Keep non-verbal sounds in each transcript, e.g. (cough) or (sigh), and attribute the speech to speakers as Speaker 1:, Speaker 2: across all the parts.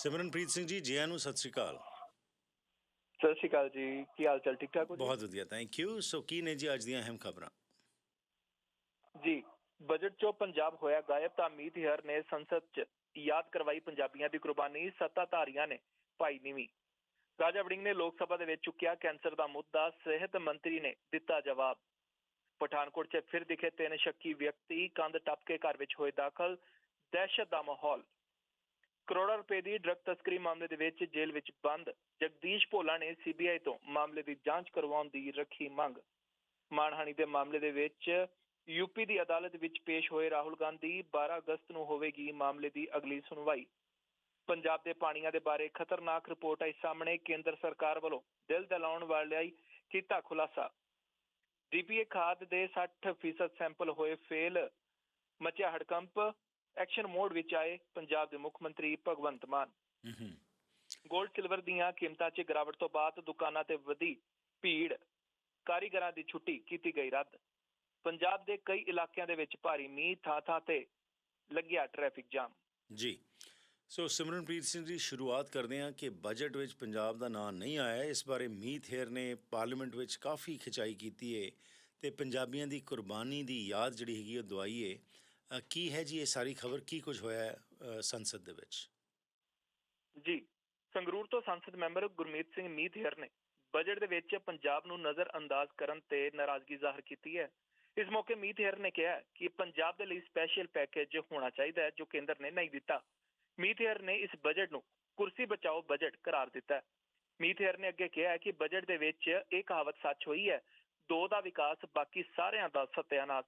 Speaker 1: ਸਿਮਰਨਪ੍ਰੀਤ ਸਿੰਘ ਜੀ ਜੀ ਆਇਆਂ ਨੂੰ ਸਤਿ ਸ਼੍ਰੀ ਅਕਾਲ।
Speaker 2: ਸਤਿ ਸ਼੍ਰੀ ਅਕਾਲ ਜੀ ਕੀ ਹਾਲ ਚਾਲ ਠੀਕ ਠਾਕ ਹੋ ਜੀ?
Speaker 1: ਬਹੁਤ ਵਧੀਆ ਥੈਂਕ ਯੂ ਸੋ ਕੀ ਨੇ ਜੀ ਅੱਜ ਦੀਆਂ ਅਹਿਮ ਖਬਰਾਂ?
Speaker 2: ਜੀ ਬਜਟ ਚੋਂ ਪੰਜਾਬ ਹੋਇਆ ਗਾਇਬ ਤਾਂ ਅਮੀਤ ਹਰ ਨੇ ਸੰਸਦ 'ਚ ਯਾਦ ਕਰਵਾਈ ਪੰਜਾਬੀਆਂ ਦੀ ਕੁਰਬਾਨੀ ਸੱਤਾਧਾਰੀਆਂ ਨੇ ਭਾਈ ਨੀਵੀਂ। ਰਾਜਾ ਵੜਿੰਗ ਨੇ ਲੋਕ ਸਭਾ ਦੇ ਵਿੱਚ ਚੁੱਕਿਆ ਕੈਂਸਰ ਦਾ ਮੁੱਦਾ ਸਿਹਤ ਮੰਤਰੀ ਨੇ ਦਿੱਤਾ ਜਵਾਬ। ਪਠਾਨਕੋਟ 'ਚ ਫਿਰ ਦਿਖੇ ਤਿੰਨ ਸ਼ੱਕੀ ਵਿਅਕਤੀ ਕੰਧ ਟੱਪ ਕੇ ਘਰ ਵਿੱਚ ਹੋਏ ਦਾਖਲ ਦਹਿਸ਼ਤ ਦਾ ਮਾਹੌਲ। ਕਰੋੜਾਂ ਰੁਪਏ ਦੀ ਡਰੱਗ ਤਸਕਰੀ ਮਾਮਲੇ ਦੇ ਵਿੱਚ ਜੇਲ੍ਹ ਵਿੱਚ ਬੰਦ। ਜਗਦੀਸ਼ ਭੋਲਾ ਨੇ ਸੀਬੀਆਈ ਤੋਂ ਮਾਮਲੇ ਦੀ ਜਾਂਚ ਕਰਵਾਉਣ ਦੀ ਰੱਖੀ ਮੰਗ। ਮਾਨਹਾਨੀ ਦੇ ਮਾਮਲੇ ਦੇ ਵਿੱਚ ਯੂਪੀ ਦੀ ਅਦਾਲਤ ਵਿੱਚ ਪੇਸ਼ ਹੋਏ ਰਾਹੁਲ ਗਾਂਧੀ 12 ਅਗਸਤ ਨੂੰ ਹੋਵੇਗੀ ਮਾਮਲੇ ਦੀ ਅਗਲੀ ਸੁਣਵਾਈ। ਪੰਜਾਬ ਦੇ ਪਾਣੀਆਂ ਦੇ ਬਾਰੇ ਖਤਰਨਾਕ ਰਿਪੋਰਟ ਆਈ ਸਾਹਮਣੇ, ਕੇਂਦਰ ਸਰਕਾਰ ਵੱਲੋਂ ਦਿਲ ਦਲਾਉਣ ਵਾਲਾ ਕੀਤਾ ਖੁਲਾਸਾ। ਡੀਪੀਏ ਖਾਦ ਦੇ 60% ਸੈਂਪਲ ਹੋਏ ਫੇਲ, ਮਚਿਆ ਹੜਕੰਪ ਐਕਸ਼ਨ ਮੋਡ ਵਿੱਚ ਆਏ ਪੰਜਾਬ ਦੇ ਮੁੱਖ ਮੰਤਰੀ ਭਗਵੰਤ ਮਾਨ। ਗੋਲਡ ਸਿਲਵਰ ਦੀਆਂ ਕੀਮਤਾਂ 'ਚ ਗਿਰਾਵਟ ਤੋਂ ਬਾਅਦ ਦੁਕਾਨਾਂ ਤੇ ਵਧੀ ਭੀੜ। ਕਾਰੀਗਰਾਂ ਦੀ ਛੁੱਟੀ ਕੀਤੀ ਗਈ ਰੱਦ। ਪੰਜਾਬ ਦੇ ਕਈ ਇਲਾਕਿਆਂ ਦੇ ਵਿੱਚ ਭਾਰੀ ਮੀਂਹ ਥਾਂ-ਥਾਂ ਤੇ ਲੱਗਿਆ ਟ੍ਰੈਫਿਕ ਜਾਮ
Speaker 1: ਜੀ। ਸੋ ਸਿਮਰਨਪ੍ਰੀਤ ਸਿੰਘ ਜੀ ਸ਼ੁਰੂਆਤ ਕਰਦੇ ਹਾਂ ਕਿ ਬਜਟ ਵਿੱਚ ਪੰਜਾਬ ਦਾ ਨਾਂ ਨਹੀਂ ਆਇਆ। ਇਸ ਬਾਰੇ ਮੀਤ ਹੇਰ ਨੇ ਪਾਰਲੀਮੈਂਟ ਵਿੱਚ ਕਾਫੀ ਖਿਚਾਈ ਕੀਤੀ ਹੈ ਤੇ ਪੰਜਾਬੀਆਂ ਦੀ ਕੁਰਬਾਨੀ ਦੀ ਯਾਦ ਜਿਹੜੀ ਹੈਗੀ ਉਹ ਦਵਾਈ ਅ, ਕੀ ਹੈ ਜੀ ਇਹ ਸਾਰੀ ਖਬਰ? ਕੀ ਕੁਝ ਹੋਇਆ ਸੰਸਦ ਦੇ ਵਿੱਚ?
Speaker 2: ਜੀ ਸੰਗਰੂਰ ਤੋਂ ਸੰਸਦ ਮੈਂਬਰ ਗੁਰਮੀਤ ਸਿੰਘ ਮੀਤਹਿਰ ਨੇ ਬਜਟ ਦੇ ਵਿੱਚ ਪੰਜਾਬ ਨੂੰ ਨਜ਼ਰ ਅੰਦਾਜ਼ ਕਰਨ ਤੇ ਨਾਰਾਜ਼ਗੀ ਜ਼ਾਹਰ ਕੀਤੀ ਹੈ। ਇਸ ਮੌਕੇ ਮੀਤਹਿਰ ਨੇ ਕਿਹਾ ਕਿ ਪੰਜਾਬ ਦੇ ਲਈ ਸਪੈਸ਼ਲ ਪੈਕੇਜ ਹੋਣਾ ਚਾਹੀਦਾ ਹੈ ਜੋ ਕੇਂਦਰ ਨੇ ਨਹੀਂ ਦਿੱਤਾ। ਮੀਤਹਿਰ ਨੇ ਇਸ ਬਜਟ ਨੂੰ ਕੁਰਸੀ ਬਚਾਓ ਬਜਟ ਕਰਾਰ ਦਿੱਤਾ ਹੈ। ਮੀਤਹਿਰ ਨੇ ਅੱਗੇ ਕਿਹਾ ਕਿ ਬਜਟ ਦੇ ਵਿੱਚ ਇਹ ਕਹਾਵਤ ਸੱਚ ਹੋਈ ਹੈ ਦੋ ਦਾ ਵਿਕਾਸ ਬਾਕੀ ਸਾਰਿਆਂ ਦਾ ਸਤਿਆਨਾਸ਼।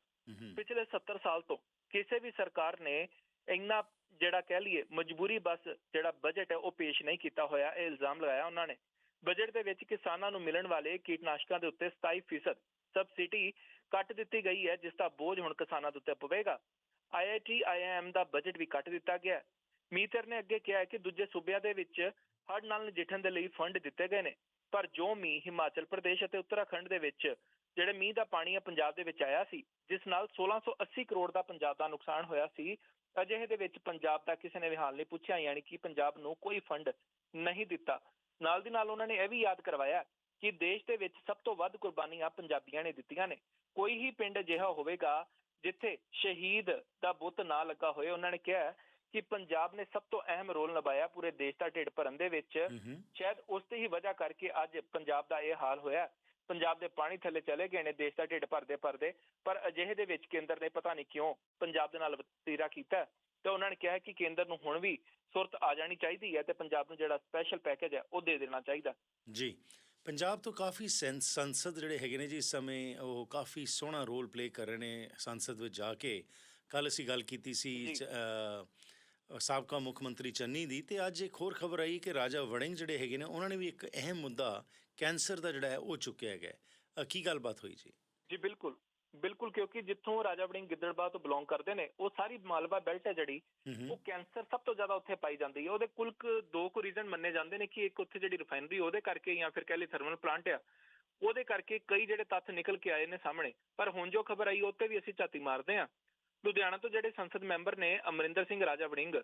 Speaker 2: ਪਿਛਲੇ 70 ਸਾਲ ਤੋਂ ਕਿਸੇ ਵੀ ਸਰਕਾਰ ਨੇ ਇੰਨਾ ਜਿਹੜਾ ਕਹਿ ਲਈਏ ਮਜਬੂਰੀ ਬਸ ਜਿਹੜਾ ਬਜਟ ਹੈ ਉਹ ਪੇਸ਼ ਨਹੀਂ ਕੀਤਾ ਹੋਇਆ, ਇਹ ਇਲਜ਼ਾਮ ਲਗਾਇਆ ਉਹਨਾਂ ਨੇ। ਬਜਟ ਦੇ ਵਿੱਚ ਕਿਸਾਨਾਂ ਨੂੰ ਮਿਲਣ ਵਾਲੇ ਕੀਟਨਾਸ਼ਕਾਂ ਦੇ ਉੱਤੇ 27% ਸਬਸਿਡੀ ਕੱਟ ਦਿੱਤੀ ਗਈ ਹੈ, ਜਿਸ ਦਾ ਬੋਝ ਹੁਣ ਕਿਸਾਨਾਂ ਦੇ ਉੱਤੇ ਪਵੇਗਾ। ਆਈਆਈਟੀ ਆਈਐਮ ਦਾ ਬਜਟ ਵੀ ਕੱਟ ਦਿੱਤਾ ਗਿਆ ਮੀਤਰ ਨੇ ਅੱਗੇ ਕਿਹਾ ਕਿ ਦੂਜੇ ਸੂਬਿਆਂ ਦੇ ਵਿੱਚ ਹੜ੍ਹ ਨਾਲ ਨਜਿੱਠਣ ਦੇ ਲਈ ਫੰਡ ਦਿੱਤੇ ਗਏ ਨੇ, ਪਰ ਜੋ ਮੀਂਹ ਹਿਮਾਚਲ ਪ੍ਰਦੇਸ਼ ਅਤੇ ਉੱਤਰਾਖੰਡ ਦੇ ਵਿੱਚ, ਜਿਹੜੇ ਮੀਂਹ ਦਾ ਪਾਣੀ ਆ ਪੰਜਾਬ ਦੇ ਵਿੱਚ ਆਇਆ ਸੀ ਜਿਸ ਨਾਲ 1680 ਕਰੋੜ ਦਾ ਪੰਜਾਬ ਦਾ ਨੁਕਸਾਨ ਹੋਇਆ ਸੀ ਅਜਿਹੇ ਦੇ ਵਿੱਚ ਪੰਜਾਬ ਦਾ ਕਿਸੇ ਨੇ ਵੀ ਹਾਲ ਨਹੀਂ ਪੁੱਛਿਆ ਯਾਨੀ ਕਿ ਪੰਜਾਬ ਨੂੰ ਕੋਈ ਫੰਡ ਨਹੀਂ ਦਿੱਤਾ। ਨਾਲ ਦੀ ਨਾਲ ਉਹਨਾਂ ਨੇ ਇਹ ਵੀ ਯਾਦ ਕਰਵਾਇਆ ਕਿ ਦੇਸ਼ ਦੇ ਵਿੱਚ ਸਭ ਤੋਂ ਵੱਧ ਕੁਰਬਾਨੀਆਂ ਪੰਜਾਬੀਆਂ ਨੇ ਦਿੱਤੀਆਂ ਨੇ। ਕੋਈ ਹੀ ਪਿੰਡ ਅਜਿਹਾ ਹੋਵੇਗਾ ਜਿੱਥੇ ਸ਼ਹੀਦ ਦਾ ਬੁੱਤ ਨਾ ਲੱਗਾ ਹੋਏ। ਉਹਨਾਂ ਨੇ ਕਿਹਾ ਕਿ ਪੰਜਾਬ ਨੇ ਸਭ ਤੋਂ ਅਹਿਮ ਰੋਲ ਨਿਭਾਇਆ ਪੂਰੇ ਦੇਸ਼ ਦਾ ਢਿੱਡ ਭਰਨ ਦੇ ਵਿੱਚ। ਸ਼ਾਇਦ ਉਸ ਤੇ ਹੀ ਵਜ੍ਹਾ ਕਰਕੇ ਅੱਜ ਪੰਜਾਬ ਦਾ ਇਹ ਹਾਲ ਹੋਇਆ। ਪੰਜਾਬ ਦੇ ਪਾਣੀ ਥੱਲੇ ਚਲੇ ਗਏ ਨੇ ਦੇਸ਼ ਦਾ ਢਿੱਡ ਭਰਦੇ ਭਰਦੇ ਪਰ ਅਜਿਹੇ ਦੇ ਵਿੱਚ ਕੇਂਦਰ ਨੇ ਪਤਾ ਨਹੀਂ ਕਿਉਂ ਪੰਜਾਬ ਦੇ ਨਾਲ ਵਤੀਰਾ ਕੀਤਾ ਤੇ ਉਹਨਾਂ ਨੇ ਕਿਹਾ ਕਿ ਕੇਂਦਰ ਨੂੰ ਹੁਣ ਵੀ ਸੁਰਤ ਆ ਜਾਣੀ ਚਾਹੀਦੀ ਹੈ ਤੇ ਪੰਜਾਬ ਨੂੰ ਜਿਹੜਾ ਸਪੈਸ਼ਲ ਪੈਕੇਜ ਹੈ ਉਹ ਦੇ ਦੇਣਾ ਚਾਹੀਦਾ
Speaker 1: ਜੀ ਪੰਜਾਬ ਤੋਂ ਕਾਫੀ ਸੰਸਦ ਜਿਹੜੇ ਹੈਗੇ ਨੇ ਜੀ ਇਸ ਸਮੇਂ ਉਹ ਕਾਫੀ ਸੋਹਣਾ ਰੋਲ ਪਲੇ ਕਰ ਰਹੇ ਨੇ ਸੰਸਦ ਵਿੱਚ ਜਾ ਕੇ। ਕੱਲ ਅਸੀਂ ਗੱਲ ਕੀਤੀ ਸੀ ਸਾਬਕਾ ਮੁੱਖ ਮੰਤਰੀ ਚੰਨੀ ਦੀ ਤੇ ਅੱਜ ਇੱਕ ਹੋਰ ਖਬਰ ਆਈ ਕਿ ਰਾਜਾ ਵੜਿੰਗ ਜਿਹੜੇ ਹੈਗੇ ਨੇ ਉਹਨਾਂ ਨੇ ਵੀ ਇੱਕ ਅਹਿਮ ਮੁੱਦਾ ਕੈਂਸਰ ਦਾ ਜਿਹੜਾ ਹੈ ਉਹ ਚੁੱਕਿਆ। ਅ, ਕੀ ਗੱਲਬਾਤ ਹੋਈ ਜੀ?
Speaker 2: ਜੀ ਬਿਲਕੁਲ। ਬਿਲਕੁਲ ਕਿਉਂਕਿ ਜਿੱਥੋਂ ਰਾਜਾ ਵੜਿੰਗ ਗਿੱਦੜਬਾਹ ਤੋਂ ਬਿਲੋਂਗ ਕਰਦੇ ਨੇ ਉਹ ਸਾਰੀ ਮਾਲਵਾ ਬੈਲਟ ਹੈ ਜਿਹੜੀ ਉਹ ਕੈਂਸਰ ਸਭ ਤੋਂ ਜ਼ਿਆਦਾ ਉੱਥੇ ਪਾਈ ਜਾਂਦੀ ਹੈ। ਉਹਦੇ ਕੁੱਲ ਦੋ ਕੁ ਰੀਜ਼ਨ ਮੰਨੇ ਜਾਂਦੇ ਨੇ ਕਿ ਇੱਕ ਉੱਥੇ ਜਿਹੜੀ ਰਿਫਾਈਨਰੀ ਉਹਦੇ ਕਰਕੇ ਜਾਂ ਫਿਰ ਕਹਿ ਲਈ ਥਰਮਲ ਪਲਾਂਟ ਆ ਉਹਦੇ ਕਰਕੇ ਕਈ ਜਿਹੜੇ ਤੱਥ ਨਿਕਲ ਕੇ ਆਏ ਨੇ ਸਾਹਮਣੇ। ਪਰ ਹੁਣ ਜੋ ਖਬਰ ਆਈ ਉਹ ਤੇ ਵੀ ਅਸੀਂ ਝਾਤੀ ਮਾਰਦੇ ਹਾਂ। ਲੁਧਿਆਣਾ ਤੋਂ ਜਿਹੜੇ ਸੰਸਦ ਮੈਂਬਰ ਨੇ ਅਮਰਿੰਦਰ ਸਿੰਘ ਰਾਜਾ ਵੜਿੰਗ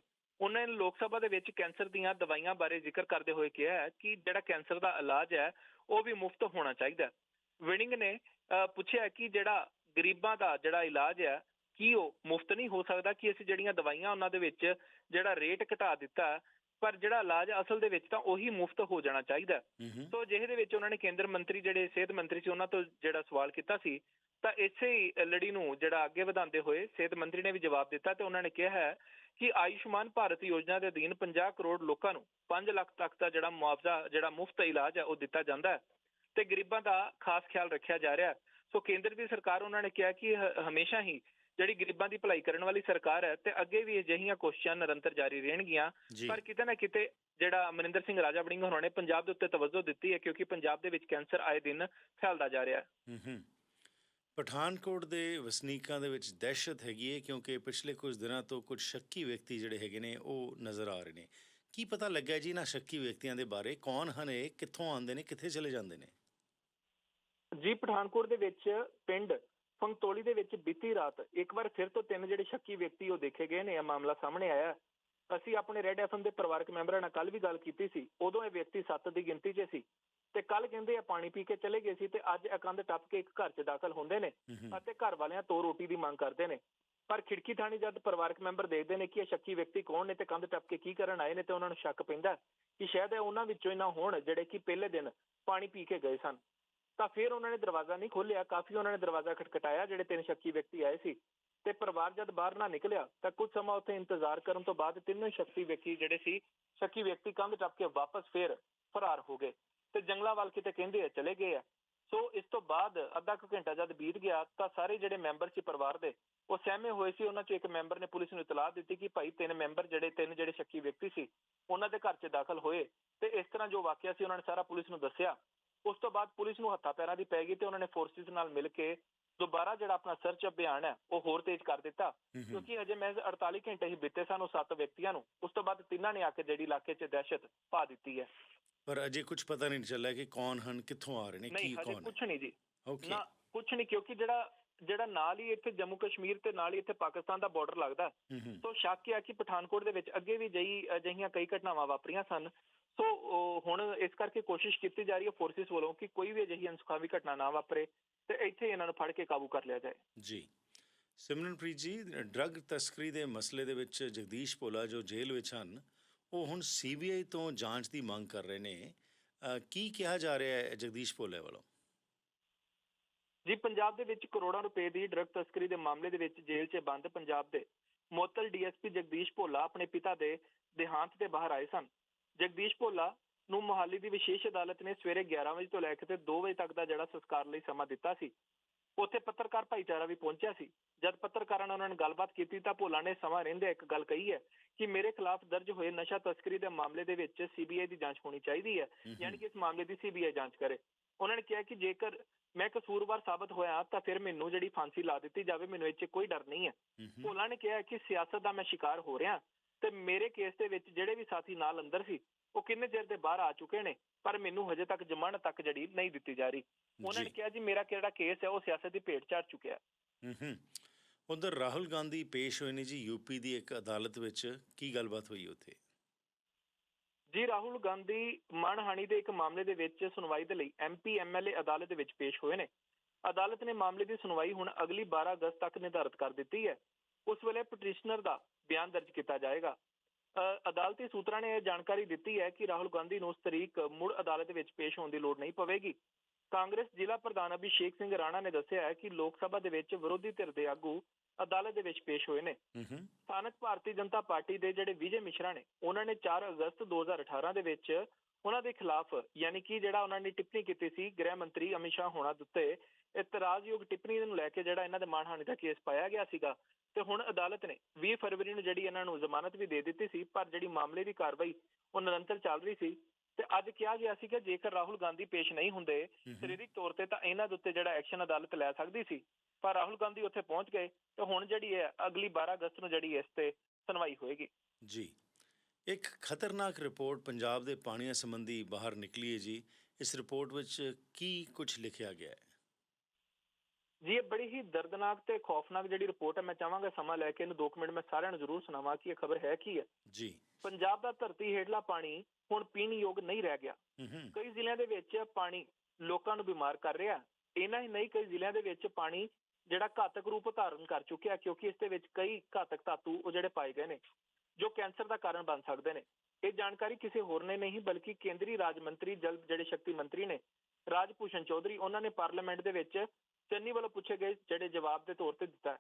Speaker 2: ਉਹਨਾਂ ਨੇ ਲੋਕ ਸਭਾ ਦੇ ਵਿੱਚ ਕੈਂਸਰ ਦੀਆਂ ਦਵਾਈਆਂ ਬਾਰੇ ਜ਼ਿਕਰ ਕਰਦੇ ਹੋਏ ਕਿਹਾ ਹੈ ਕਿ ਜਿਹੜਾ ਕੈਂਸਰ ਦਾ ਇਲਾਜ ਹੈ ਉਹ ਵੀ ਮੁਫਤ ਹੋਣਾ ਚਾਹੀਦਾ ਹੈ। ਨੇ ਅਹ, ਪੁੱਛਿਆ ਕਿ ਜਿਹੜਾ ਗਰੀਬਾਂ ਦਾ ਜਿਹੜਾ ਇਲਾਜ ਹੈ ਕੀ ਉਹ ਮੁਫਤ ਨਹੀਂ ਹੋ ਸਕਦਾ ਕਿ ਅਸੀਂ ਜਿਹੜੀਆਂ ਦਵਾਈਆਂ ਉਹਨਾਂ ਦੇ ਵਿੱਚ ਜਿਹੜਾ ਰੇਟ ਘਟਾ ਦਿੱਤਾ ਪਰ ਜਿਹੜਾ ਇਲਾਜ ਅਸਲ ਦੇ ਵਿੱਚ ਤਾਂ ਉਹੀ ਮੁਫਤ ਹੋ ਜਾਣਾ ਚਾਹੀਦਾ ਸੋ ਜਿਹੇ ਦੇ ਵਿੱਚ ਉਹਨਾਂ ਨੇ ਕੇਂਦਰ ਮੰਤਰੀ ਜਿਹੜੇ ਸਿਹਤ ਮੰਤਰੀ ਸੀ ਉਹਨਾਂ ਤੋਂ ਜਿਹੜਾ ਸਵਾਲ ਕੀਤਾ ਸੀ ਤਾਂ ਇਸੇ ਹੀ ਲੜੀ ਨੂੰ ਜਿਹੜਾ ਅੱਗੇ ਵਧਾਉਂਦੇ ਹੋਏ ਸਿਹਤ ਮੰਤਰੀ ਨੇ ਵੀ ਜਵਾਬ ਦਿੱਤਾ ਤੇ ਉਹਨਾਂ ਨੇ ਕਿਹਾ ਹੈ ਕਿ ਆਯੁਸ਼ਮਾਨ ਭਾਰਤ ਯੋਜਨਾ ਦੇ ਅਧੀਨ 50 ਕਰੋੜ ਲੋਕਾਂ ਨੂੰ 5 ਲੱਖ ਤੱਕ ਦਾ ਜਿਹੜਾ ਮੁਆਵਜ਼ਾ ਜਿਹੜਾ ਮੁਫਤ ਇਲਾਜ ਹੈ ਉਹ ਦਿੱਤਾ ਜਾਂਦਾ ਹੈ। ਤੇ ਗਰੀਬਾਂ ਦਾ ਖਾਸ ਖਿਆਲ ਰੱਖਿਆ ਜਾ ਰਿਹਾ ਸੋ ਕੇਂਦਰ ਦੀ ਸਰਕਾਰ ਉਹਨਾਂ ਨੇ ਕਿਹਾ ਕਿ ਹਮੇਸ਼ਾ ਹੀ ਜਿਹੜੀ ਗਰੀਬਾਂ ਦੀ ਭਲਾਈ ਕਰਨ ਵਾਲੀ ਸਰਕਾਰ ਹੈ ਤੇ ਅੱਗੇ ਵੀ ਅਜਿਹੀਆਂ ਕੋਸ਼ਿਸ਼ਾਂ ਨਿਰੰਤਰ ਜਾਰੀ ਰਹਿਣਗੀਆਂ। ਪਰ ਕਿਤੇ ਨਾ ਕਿਤੇ ਜਿਹੜਾ ਅਮਰਿੰਦਰ ਸਿੰਘ ਰਾਜਾ ਵੜਿੰਗ ਹੋਰਾਂ ਨੇ ਪੰਜਾਬ ਦੇ ਉੱਤੇ ਤਵੱਜੋ ਦਿੱਤੀ ਹੈ ਕਿਉਂਕਿ ਪੰਜਾਬ ਦੇ ਵਿੱਚ ਕੈਂਸਰ ਆਏ ਦਿਨ ਫੈਲਦਾ ਜਾ ਰਿਹਾ ਹੈ।
Speaker 1: ਹੂੰ ਹੂੰ। ਪਠਾਨਕੋਟ ਦੇ ਵਸਨੀਕਾਂ ਦੇ ਵਿੱਚ ਦਹਿਸ਼ਤ ਹੈਗੀ ਹੈ ਕਿਉਂਕਿ ਪਿਛਲੇ ਕੁਝ ਦਿਨਾਂ ਤੋਂ ਕੁਝ ਸ਼ੱਕੀ ਵਿਅਕਤੀ ਜਿਹੜੇ ਹੈਗੇ ਨੇ ਉਹ ਨਜ਼ਰ ਆ ਰਹੇ ਨੇ। ਕੀ ਪਤਾ ਲੱਗਾ ਜੀ ਇਹਨਾਂ ਸ਼ੱਕੀ ਵਿਅਕਤੀਆਂ ਦੇ ਬਾਰੇ? ਕੌਣ ਹਨ ਇਹ? ਕਿੱਥੋਂ ਆਉਂਦੇ ਨੇ? ਕਿੱਥੇ ਚਲੇ ਜਾਂਦੇ ਨੇ?
Speaker 2: ਜੀ ਪਠਾਨਕੋਟ ਦੇ ਵਿੱਚ ਪਿੰਡ ਫੰਗਤੋਲੀ ਦੇ ਵਿੱਚ ਬੀਤੀ ਰਾਤ ਇੱਕ ਵਾਰ ਫਿਰ ਤੋਂ ਤਿੰਨ ਜਿਹੜੇ ਸ਼ੱਕੀ ਵਿਅਕਤੀ ਉਹ ਦੇਖੇ ਗਏ ਨੇ ਇਹ ਮਾਮਲਾ ਸਾਹਮਣੇ ਆਇਆ। ਅਸੀਂ ਆਪਣੇ ਰੈੱਡ ਐਫਐਮ ਦੇ ਪਰਿਵਾਰਕ ਮੈਂਬਰਾਂ ਨਾਲ ਕੱਲ ਵੀ ਗੱਲ ਕੀਤੀ ਸੀ। ਉਦੋਂ ਇਹ ਵਿਅਕਤੀ 7 ਦੀ ਗਿਣਤੀ 'ਚ ਸੀ ਤੇ ਕੱਲ ਕਹਿੰਦੇ ਆ ਪਾਣੀ ਪੀ ਕੇ ਚਲੇ ਗਏ ਸੀ ਤੇ ਅੱਜ ਇਹ ਕੰਧ ਟੱਪ ਕੇ ਇੱਕ ਘਰ 'ਚ ਦਾਖਲ ਹੁੰਦੇ ਨੇ ਅਤੇ ਘਰ ਵਾਲਿਆਂ ਤੋਂ ਰੋਟੀ ਦੀ ਮੰਗ ਕਰਦੇ ਨੇ। ਪਰ ਖਿੜਕੀ ਥਾਣੀ ਜਦ ਪਰਿਵਾਰਕ ਮੈਂਬਰ ਦੇਖਦੇ ਨੇ ਕਿ ਇਹ ਸ਼ੱਕੀ ਵਿਅਕਤੀ ਕੌਣ ਨੇ ਤੇ ਕੰਧ ਟੱਪ ਕੇ ਕੀ ਕਰਨ ਆਏ ਨੇ ਤੇ ਉਹਨਾਂ ਨੂੰ ਸ਼ੱਕ ਪੈਂਦਾ ਕਿ ਸ਼ਾਇਦ ਇਹ ਉਹਨਾਂ ਵਿੱਚੋਂ ਹੀ ਨਾ ਹੋਣ ਜਿਹੜੇ ਕਿ ਪਹਿਲੇ ਦਿਨ ਪਾਣੀ ਪੀ ਕੇ ਗਏ ਸਨ। ਤਾਂ ਫਿਰ ਉਹਨਾਂ ਨੇ ਦਰਵਾਜ਼ਾ ਨਹੀਂ ਖੋਲ੍ਹਿਆ, ਕਾਫੀ ਉਹਨਾਂ ਨੇ ਦਰਵਾਜ਼ਾ ਖਟਖਟਾਇਆ ਜਿਹੜੇ ਤਿੰਨ ਸ਼ੱਕੀ ਵਿਅਕਤੀ ਆਏ ਸੀ ਤੇ ਪਰਿਵਾਰ ਜਦ ਬਾਹਰ ਨਾ ਨਿਕਲਿਆ ਤਾਂ ਕੁਝ ਸਮਾਂ ਉੱਥੇ ਇੰਤਜ਼ਾਰ ਕਰਨ ਤੋਂ ਬਾਅਦ ਤਿੰਨੋਂ ਸ਼ੱਕੀ ਵਿਅਕਤੀ ਜਿਹੜੇ ਸੀ, ਸ਼ੱਕੀ ਵਿਅਕਤੀ ਕੰਧ ਟੱਪ ਕੇ ਵਾਪਸ ਫੇਰ ਫਰਾਰ ਹੋ ਗਏ ਤੇ ਜੰਗਲਾਂ ਵੱਲ ਕਿਤੇ ਕਹਿੰਦੇ ਆ, ਚਲੇ ਗਏ ਆ। ਸੋ ਇਸ ਤੋਂ ਬਾਅਦ ਅੱਧਾ ਕੁ ਘੰਟਾ ਜਦ ਬੀਤ ਗਿਆ ਤਾਂ ਸਾਰੇ ਜਿਹੜੇ ਮੈਂਬਰ ਸੀ ਪਰਿਵਾਰ ਦੇ, ਉਹ ਸਹਿਮੇ ਹੋਏ ਸੀ। ਉਹਨਾਂ ਚੋਂ ਇੱਕ ਮੈਂਬਰ ਨੇ ਪੁਲਿਸ ਨੂੰ ਇਤਲਾਹ ਦਿੱਤੀ ਕਿ ਭਾਈ ਤਿੰਨ ਮੈਂਬਰ ਜਿਹੜੇ, ਤਿੰਨ ਜਿਹੜੇ ਸ਼ੱਕੀ ਵਿਅਕਤੀ ਸੀ, ਉਹਨਾਂ ਦੇ ਘਰ 'ਚ ਦਾਖਲ ਹੋਏ ਤੇ ਇਸ ਤਰ੍ਹਾਂ ਜੋ ਵਾਕਿਆ ਸੀ, ਉਹਨਾਂ ਨੇ ਸਾਰਾ ਪੁਲਿਸ ਨੂੰ ਦੱਸਿਆ। ਉਸ ਤੋਂ ਬਾਅਦ ਪੁਲਿਸ ਨੂੰ ਹੱਥਾਂ ਪੈਰਾਂ ਦੀ ਪੈ ਗਈ ਤੇ ਉਹਨਾਂ ਨੇ ਫੋਰਸਿਸ ਨਾਲ ਮਿਲ ਕੇ ਦੁਬਾਰਾ ਜਿਹੜਾ ਆਪਣਾ ਸਰਚ ਅਭਿਆਨ ਹੈ ਉਹ ਹੋਰ ਤੇਜ਼ ਕਰ ਦਿੱਤਾ। ਕਿਉਂਕਿ ਅਜੇ ਮੈਂ 48 ਘੰਟੇ ਹੀ ਬੀਤੇ ਸਨ ਉਹ ਸੱਤ ਵਿਅਕਤੀਆਂ ਨੂੰ। ਉਸ ਤੋਂ ਬਾਅਦ ਤਿੰਨਾਂ ਨੇ ਆ ਕੇ ਜਿਹੜੀ ਇਲਾਕੇ 'ਚ ਦਹਿਸ਼ਤ ਪਾ ਦਿੱਤੀ ਹੈ।
Speaker 1: ਪਰ ਅਜੇ ਕੁਝ ਪਤਾ ਨਹੀਂ ਚੱਲਿਆ ਕਿ ਕੌਣ ਹਨ ਕਿੱਥੋਂ ਆ ਰਹੇ ਨੇ
Speaker 2: ਨਹੀਂ
Speaker 1: ਕੀ
Speaker 2: ਹਜੇ
Speaker 1: ਕੌਣ
Speaker 2: ਕੁਝ ਨਹੀਂ ਜੀ।
Speaker 1: ਓਕੇ
Speaker 2: ਨਾ ਕੁਝ ਨਹੀਂ ਕਿਉਂਕਿ ਜਿਹੜਾ ਜਿਹੜਾ ਨਾਲ ਹੀ ਇੱਥੇ ਜੰਮੂ ਕਸ਼ਮੀਰ ਤੇ ਨਾਲ ਹੀ ਇੱਥੇ ਪਾਕਿਸਤਾਨ ਦਾ ਬਾਰਡਰ ਲੱਗਦਾ। ਸੋ ਸ਼ੱਕ ਹੈ ਕਿ ਪਠਾਨਕੋਟ ਦੇ ਵਿੱਚ ਅੱਗੇ ਵੀ ਜਈ ਅਜਿਹੀਆਂ ਕਈ ਘਟਨਾਵਾਂ ਵਾਪਰੀਆਂ ਸਨ। ਸੋ ਹੁਣ ਇਸ ਕਰਕੇ ਕੋਸ਼ਿਸ਼ ਕੀਤੀ ਜਾ ਰਹੀ ਹੈ ਫੋਰਸਿਸ ਵੱਲੋਂ ਕਿ ਕੋਈ ਵੀ ਅਜਿਹੀ ਅਨਸੁਖਾਵੀ ਘਟਨਾ ਨਾ ਵਾਪਰੇ ਤੇ ਇੱਥੇ ਇਹਨਾਂ ਨੂੰ ਫੜ ਕੇ ਕਾਬੂ ਕਰ ਲਿਆ ਜਾਏ।
Speaker 1: ਜੀ। ਸਿਮਰਨਪ੍ਰੀਤ ਜੀ ਡਰੱਗ ਤਸਕਰੀ ਦੇ ਮਸਲੇ ਦੇ ਵਿੱਚ ਜਗਦੀਸ਼ ਭੋਲਾ ਜੋ ਜੇਲ੍ਹ ਵਿੱਚ ਹਨ ਉਹ ਹੁਣ ਸੀਬੀਆਈ ਤੋਂ ਜਾਂਚ ਦੀ ਮੰਗ ਕਰ ਰਹੇ ਨੇ। ਕੀ ਕਿਹਾ ਜਾ ਰਿਹਾ ਹੈ ਜਗਦੀਸ਼ ਭੋਲੇ ਵੱਲੋਂ?
Speaker 2: ਜੀ ਪੰਜਾਬ ਦੇ ਵਿੱਚ ਕਰੋੜਾਂ ਰੁਪਏ ਦੀ ਡਰੱਗ ਤਸਕਰੀ ਦੇ ਮਾਮਲੇ ਦੇ ਵਿੱਚ ਜੇਲ੍ਹ 'ਚ ਬੰਦ ਪੰਜਾਬ ਦੇ। ਮੁਅੱਤਲ ਡੀਐਸਪੀ ਜਗਦੀਸ਼ ਭੋਲਾ ਆਪਣੇ ਪਿਤਾ ਦੇ ਦੇਹਾਂਤ ਤੇ ਬਾਹਰ ਆਏ ਸਨ। ਜਗਦੀਸ਼ ਭੋਲਾ ਨੂੰ ਮੁਹਾਲੀ ਦੀ ਵਿਸ਼ੇਸ਼ ਅਦਾਲਤ ਨੇ ਸਵੇਰੇ 11 ਵਜੇ ਤੋਂ ਲੈ ਕੇ ਤੇ 2 ਵਜੇ ਤੱਕ ਦਾ ਜਿਹੜਾ ਸੰਸਕਾਰ ਲਈ ਸਮਾਂ ਦਿੱਤਾ ਸੀ ਉੱਥੇ ਪੱਤਰਕਾਰ ਭਾਈਚਾਰਾ ਵੀ ਪਹੁੰਚਿਆ ਸੀ ਜਦ ਪੱਤਰਕਾਰਾਂ ਨਾਲ ਉਹਨਾਂ ਨੇ ਗੱਲਬਾਤ ਕੀਤੀ ਤਾਂ ਭੋਲਾ ਨੇ ਸਮਾਂ ਰਹਿੰਦੇ ਇੱਕ ਗੱਲ ਕਹੀ ਹੈ ਕਿ ਮੇਰੇ ਖਿਲਾਫ ਦਰਜ ਹੋਏ ਨਸ਼ਾ ਤਸਕਰੀ ਦੇ ਮਾਮਲੇ ਦੇ ਵਿੱਚ ਸੀਬੀਆਈ ਦੀ ਜਾਂਚ ਹੋਣੀ ਚਾਹੀਦੀ ਹੈ। ਯਾਨੀ ਕਿ ਇਸ ਮਾਮਲੇ ਦੀ ਸੀਬੀਆਈ ਜਾਂਚ ਕਰੇ ਉਹਨਾਂ ਨੇ ਕਿਹਾ ਕਿ ਜੇਕਰ ਮੈਂ ਕਸੂਰਵਾਰ ਸਾਬਤ ਹੋਇਆ ਤਾਂ ਫਿਰ ਮੈਨੂੰ ਜਿਹੜੀ ਫਾਂਸੀ ਲਾ ਦਿੱਤੀ ਜਾਵੇ ਮੈਨੂੰ ਇਹ 'ਚ ਕੋਈ ਡਰ ਨਹੀਂ ਹੂੰ। ਭੋਲਾ ਨੇ ਕਿਹਾ ਕਿ ਸਿਆਸਤ ਦਾ ਮੈਂ ਸ਼ਿਕਾਰ ਹੋ ਰਿਹਾ ਤੇ ਮੇਰੇ ਕੇਸ ਦੇ ਵਿੱਚ ਜਿਹੜੇ ਵੀ ਸਾਥੀ ਨਾਲ ਅੰਦਰ ਸੀ ਉਹ ਕਿੰਨੇ ਚਿਰ ਦੇ ਬਾਹਰ ਆ ਚੁੱਕੇ ਨੇ ਪਰ ਮੈਨੂੰ ਹਜੇ ਤੱਕ ਜ਼ਮਾਨਤ ਤੱਕ ਜਿਹੜੀ ਨਹੀਂ ਦਿੱਤੀ ਜਾ ਰਹੀ। ਉਹਨਾਂ ਨੇ। ਕਿਹਾ ਜੀ ਮੇਰਾ ਕਿਹੜਾ ਕੇਸ ਹੈ ਉਹ ਸਿਆਸਤ ਦੀ ਭੇਟ ਚੜ ਚੁੱਕਿਆ
Speaker 1: ਹੈ। ਹੂੰ ਉਧਰ ਰਾਹੁਲ ਗਾਂਧੀ ਪੇਸ਼ ਹੋਏ ਨੇ ਜੀ ਯੂਪੀ ਦੀ ਇੱਕ ਅਦਾਲਤ ਵਿੱਚ। ਕੀ ਗੱਲਬਾਤ ਹੋਈ ਉੱਥੇ?
Speaker 2: ਜੀ ਰਾਹੁਲ ਗਾਂਧੀ ਮਾਣਹਾਨੀ ਦੇ ਇੱਕ ਮਾਮਲੇ ਦੇ ਵਿੱਚ ਸੁਣਵਾਈ ਦੇ ਲਈ ਐਮਪੀ ਐਮਐਲਏ ਅਦਾਲਤ ਦੇ ਵਿੱਚ ਪੇਸ਼ ਹੋਏ ਨੇ। ਅਦਾਲਤ ਨੇ ਮਾਮਲੇ ਦੀ ਸੁਣਵਾਈ ਹੁਣ ਅਗਲੀ 12 ਅਗਸਤ ਤੱਕ ਨਿਰਧਾਰਿਤ ਕਰ ਦਿੱਤੀ ਹੈ। ਉਸ ਵੇਲੇ ਪਟੀਸ਼ਨਰ ਦਾ ਬਿਆਨ ਦਰਜ ਕੀਤਾ ਜਾਏਗਾ। ਅਦਾਲਤੀ ਸੂਤਰਾਂ ਨੇ ਇਹ ਜਾਣਕਾਰੀ ਦਿੱਤੀ ਹੈ ਕਿ ਰਾਹੁਲ ਗਾਂਧੀ ਨੂੰ ਉਸ ਤਰੀਕ ਮੁੜ ਅਦਾਲਤ ਵਿੱਚ ਪੇਸ਼ ਹੋਣ ਦੀ ਲੋੜ ਨਹੀਂ ਪਵੇਗੀ। ਕਾਂਗਰਸ ਜ਼ਿਲ੍ਹਾ ਪ੍ਰਧਾਨ ਅਭਿਸ਼ੇਕ ਸਿੰਘ ਰਾਣਾ ਨੇ ਦੱਸਿਆ ਹੈ ਕਿ ਲੋਕ ਸਭਾ ਦੇ ਵਿੱਚ ਵਿਰੋਧੀ ਧਿਰ ਦੇ ਆਗੂ ਅਦਾਲਤ ਦੇ ਵਿੱਚ ਪੇਸ਼ ਹੋਏ ਨੇ। ਸਥਾਨਕ ਭਾਰਤੀ ਜਨਤਾ ਪਾਰਟੀ ਦੇ ਜਿਹੜੇ ਵਿਜੇ ਮਿਸ਼ਰਾ ਨੇ ਉਹਨਾਂ ਨੇ 4 ਅਗਸਤ 2018 ਦੇ ਵਿੱਚ ਉਹਨਾਂ ਦੇ ਖਿਲਾਫ ਯਾਨੀ ਕਿ ਜਿਹੜਾ ਉਹਨਾਂ ਨੇ ਟਿੱਪਣੀ ਕੀਤੀ ਸੀ ਗ੍ਰਹਿ ਮੰਤਰੀ ਅਮਿਤ ਸ਼ਾਹ ਹੋਣਾ ਦੇ ਉੱਤੇ ਇਤਰਾਜ਼ਯੋਗ ਟਿੱਪਣੀ ਨੂੰ ਲੈ ਕੇ ਜਿਹੜਾ ਇਹਨਾਂ ਦੇ ਮਾਣਹਾਨੀ ਦਾ ਕੇਸ ਪਾਇਆ ਗਿਆ ਸੀਗਾ ਤੇ ਹੁਣ ਅਦਾਲਤ ਨੇ 20 ਫਰਵਰੀ ਨੂੰ ਜਿਹੜੀ ਇਹਨਾਂ ਨੂੰ ਜ਼ਮਾਨਤ ਵੀ ਦੇ ਦਿੱਤੀ ਸੀ ਪਰ ਜਿਹੜੀ ਮਾਮਲੇ ਦੀ ਕਾਰਵਾਈ ਉਹ ਨਿਰੰਤਰ ਚੱਲ ਰਹੀ ਸੀ ਤੇ ਅੱਜ ਕਿਹਾ ਗਿਆ ਸੀ ਕਿ ਜੇਕਰ ਰਾਹੁਲ ਗਾਂਧੀ ਪੇਸ਼ ਨਹੀਂ ਹੁੰਦੇ। ਸਰੀਰਕ ਤੌਰ ਤੇ ਤਾਂ ਇਹਨਾਂ ਦੇ ਉੱਤੇ ਜਿਹੜਾ ਐਕਸ਼ਨ ਅਦਾਲਤ ਲੈ ਸਕਦੀ ਸੀ ਪਰ ਰਾਹੁਲ ਗਾਂਧੀ ਉੱਥੇ ਪਹੁੰਚ ਗਏ ਤੇ ਹੁਣ ਜਿਹੜੀ ਹੈ ਅਗਲੀ 12 ਅਗਸਤ ਨੂੰ ਜਿਹੜੀ ਇਸ ਤੇ ਸੁਣਵਾਈ ਹੋਏਗੀ।
Speaker 1: ਜੀ। ਇੱਕ ਖਤਰਨਾਕ ਰਿਪੋਰਟ ਪੰਜਾਬ ਦੇ ਪਾਣੀਆਂ ਸੰਬੰਧੀ ਬਾਹਰ ਨਿਕਲੀ ਹੈ ਜੀ। ਇਸ ਰਿਪੋਰਟ ਵਿੱਚ ਕੀ ਕੁਝ ਲਿਖਿਆ ਗਿਆ ਹੈ?
Speaker 2: ਜੀ ਇਹ ਬੜੀ ਹੀ ਦਰਦਨਾਕ ਤੇ ਖੌਫਨਾਕ ਜਿਹੜੀ ਰਿਪੋਰਟ ਹੈ ਮੈਂ ਚਾਹਾਂਗਾ ਸਮਾਂ ਲੈ ਕੇ ਇਹਨੂੰ 2 ਮਿੰਟ ਮੈਂ ਸਾਰਿਆਂ ਨੂੰ ਜ਼ਰੂਰ ਸੁਣਾਵਾਂ ਕਿ ਇਹ ਖਬਰ ਹੈ ਕੀ ਹੈ।
Speaker 1: ਜੀ।
Speaker 2: ਪੰਜਾਬ ਦਾ ਧਰਤੀ ਹੇਠਲਾ ਪਾਣੀ ਹੁਣ ਪੀਣ ਯੋਗ ਨਹੀਂ ਰਹਿ ਗਿਆ। ਕਈ ਜ਼ਿਲ੍ਹਿਆਂ ਦੇ ਵਿੱਚ ਪਾਣੀ ਲੋਕਾਂ ਨੂੰ ਬਿਮਾਰ ਕਰ ਰਿਹਾ। ਇਹਨਾਂ ਹੀ ਨਹੀਂ ਕਈ ਜ਼ਿਲ੍ਹਿਆਂ ਦੇ ਵਿੱਚ ਪਾਣੀ ਜਿਹੜਾ ਘਾਤਕ ਰੂਪ ਧਾਰਨ ਕਰ ਚੁੱਕਿਆ ਕਿਉਂਕਿ ਇਸ ਦੇ ਵਿੱਚ ਕਈ ਘਾਤਕ ਧਾਤੂ ਉਹ ਜਿਹੜੇ ਪਾਏ ਗਏ ਨੇ ਜੋ ਕੈਂਸਰ ਦਾ ਕਾਰਨ ਬਣ ਸਕਦੇ ਨੇ। ਇਹ ਜਾਣਕਾਰੀ ਕਿਸੇ ਹੋਰ ਨੇ ਨਹੀਂ ਬਲਕਿ ਕੇਂਦਰੀ ਰਾਜ ਮੰਤਰੀ ਜਲ ਜਿਹੜੇ ਸ਼ਕਤੀ ਮੰਤਰੀ ਨੇ ਰਾਜ ਭੂਸ਼ਣ ਚੌਧਰੀ ਉਹਨਾਂ ਨੇ ਪਾਰਲੀਮੈਂਟ ਦੇ ਵਿੱਚ ਚੰਨੀ ਵੱਲੋਂ ਪੁੱਛੇ ਗਏ ਜਿਹੜੇ ਜਵਾਬ ਦੇ ਤੌਰ ਤੇ ਦਿੱਤਾ ਹੈ।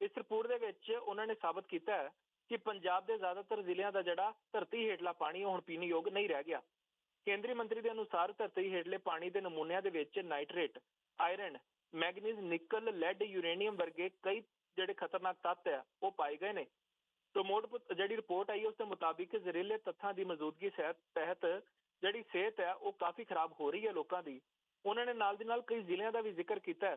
Speaker 2: ਇਸ ਰਿਪੋਰਟ ਦੇ ਵਿੱਚ ਉਹਨਾਂ ਨੇ ਸਾਬਤ ਕੀਤਾ ਹੈ ਕਿ ਪੰਜਾਬ ਦੇ ਜ਼ਿਆਦਾਤਰ ਜ਼ਿਲ੍ਹਿਆਂ ਦਾ ਜਿਹੜਾ ਧਰਤੀ ਹੇਠਲਾ ਪਾਣੀ ਉਹ ਹੁਣ ਪੀਣ ਯੋਗ ਨਹੀਂ ਰਹਿ ਗਿਆ। ਕੇਂਦਰੀ ਮੰਤਰੀ ਦੇ ਅਨੁਸਾਰ ਧਰਤੀ ਹੇਠਲੇ ਪਾਣੀ ਦੇ ਨਮੂਨਿਆਂ ਦੇ ਵਿੱਚ nitrate, iron, manganese, nickel, lead, uranium ਵਰਗੇ ਕਈ ਜਿਹੜੇ ਖਤਰਨਾਕ ਤੱਤ ਆ ਉਹ ਪਾਏ ਗਏ ਨੇ। ਪ੍ਰਮੋਟ ਜਿਹੜੀ ਰਿਪੋਰਟ ਆਈ ਹੈ, ਉਸ ਦੇ ਮੁਤਾਬਿਕ ਜ਼ਹਿਰੀਲੇ ਤੱਥਾਂ ਦੀ ਮੌਜੂਦਗੀ ਸਹਿਤ ਤਹਿਤ ਜਿਹੜੀ ਸਿਹਤ ਹੈ, ਉਹ ਕਾਫੀ ਖਰਾਬ ਹੋ ਰਹੀ ਹੈ ਲੋਕਾਂ ਦੀ। ਉਹਨਾਂ ਨੇ ਨਾਲ ਦੀ ਨਾਲ ਕਈ ਜ਼ਿਲ੍ਹਿਆਂ ਦਾ ਵੀ ਜ਼ਿਕਰ ਕੀਤਾ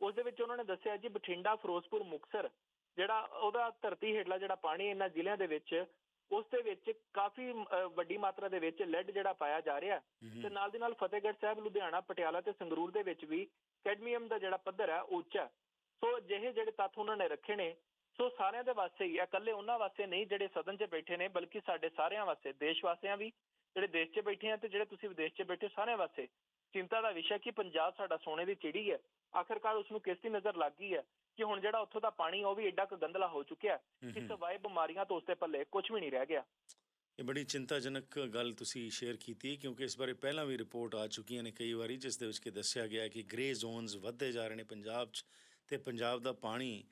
Speaker 2: ਉਸ ਦੇ ਵਿੱਚ ਉਹਨਾਂ ਨੇ ਦੱਸਿਆ ਜੀ ਬਠਿੰਡਾ ਫਿਰੋਜ਼ਪੁਰ ਮੁਕਸਰ ਜਿਹੜਾ ਉਹਦਾ ਧਰਤੀ ਹੇਠਲਾ ਜਿਹੜਾ ਪਾਣੀ ਇਹਨਾਂ ਜ਼ਿਲ੍ਹਿਆਂ ਦੇ ਵਿੱਚ ਉਸ ਦੇ ਵਿੱਚ ਕਾਫੀ ਵੱਡੀ ਮਾਤਰਾ ਦੇ ਵਿੱਚ ਲੈਡ ਜਿਹੜਾ ਪਾਇਆ ਜਾ ਰਿਹਾ ਤੇ ਨਾਲ ਦੀ ਨਾਲ ਫਤਿਹਗੜ੍ਹ ਸਾਹਿਬ ਲੁਧਿਆਣਾ ਪਟਿਆਲਾ ਤੇ ਸੰਗਰੂਰ ਦੇ ਵਿੱਚ ਵੀ ਕੈਡਮੀਅਮ ਦਾ ਜਿਹੜਾ ਪੱਧਰ ਹੈ ਉਹ ਉੱਚਾ। ਸੋ ਅਜਿਹੇ ਜਿਹੜੇ ਤੱਥ ਉਹਨਾਂ ਨੇ ਰੱਖੇ ਨੇ ਸੋ ਸਾਰਿਆਂ ਦੇ ਵਾਸਤੇ ਹੀ ਇਕੱਲੇ ਉਹਨਾਂ ਵਾਸਤੇ ਨਹੀਂ ਜਿਹੜੇ ਸਦਨ 'ਚ ਬੈਠੇ ਨੇ ਬਲਕਿ ਸਾਡੇ ਸਾਰਿਆਂ ਵਾਸਤੇ ਦੇਸ਼ ਵਾਸੀਆਂ ਵੀ ਜਿਹੜੇ ਦੇਸ਼ 'ਚ ਬੈਠੇ ਆ ਤੇ ਜਿਹੜੇ ਤੁਸੀਂ ਵਿਦੇਸ਼ 'ਚ ਬੈਠੇ ਹੋ ਸਾਰਿਆਂ ਵਾਸਤੇ ਚਿੰਤਾ ਦਾ ਵਿਸ਼ਾ ਕਿ ਪੰਜਾਬ ਸਾਡਾ ਸੋਨੇ ਦੀ ਚਿੜੀ ਹੈ। ਆਖਰਕਾਰ ਉਸ ਨੂੰ ਕਿਸ ਦੀ ਨਜ਼ਰ ਲੱਗ ਗਈ ਹੈ ਕਿ ਹੁਣ ਜਿਹੜਾ ਉੱਥੋਂ ਦਾ ਪਾਣੀ ਉਹ ਵੀ ਐਡਾ ਕੁ ਗੰਦਲਾ ਹੋ ਚੁੱਕਿਆ ਕਿ। ਸਵਾਏ ਬਿਮਾਰੀਆਂ ਤੋਂ ਉਸਦੇ ਪੱਲੇ ਕੁਝ ਵੀ ਨਹੀਂ ਰਹਿ ਗਿਆ।
Speaker 1: ਇਹ ਬੜੀ ਚਿੰਤਾਜਨਕ ਗੱਲ ਤੁਸੀਂ ਸ਼ੇਅਰ ਕੀਤੀ ਕਿਉਂਕਿ ਇਸ ਬਾਰੇ ਪਹਿਲਾਂ ਵੀ ਰਿਪੋਰਟ ਆ ਚੁੱਕੀਆਂ ਨੇ ਕਈ ਵਾਰੀ ਜਿਸ ਦੇ ਵਿੱਚ ਕਿ ਦੱਸਿਆ ਗਿਆ ਕਿ ਗ੍ਰੇ ਜ਼ੋਨਸ ਵੱਧਦੇ ਜਾ ਰਹੇ ਨੇ ਪੰਜਾਬ 'ਚ ਤੇ ਪੰਜਾਬ ਦਾ ਪਾਣੀ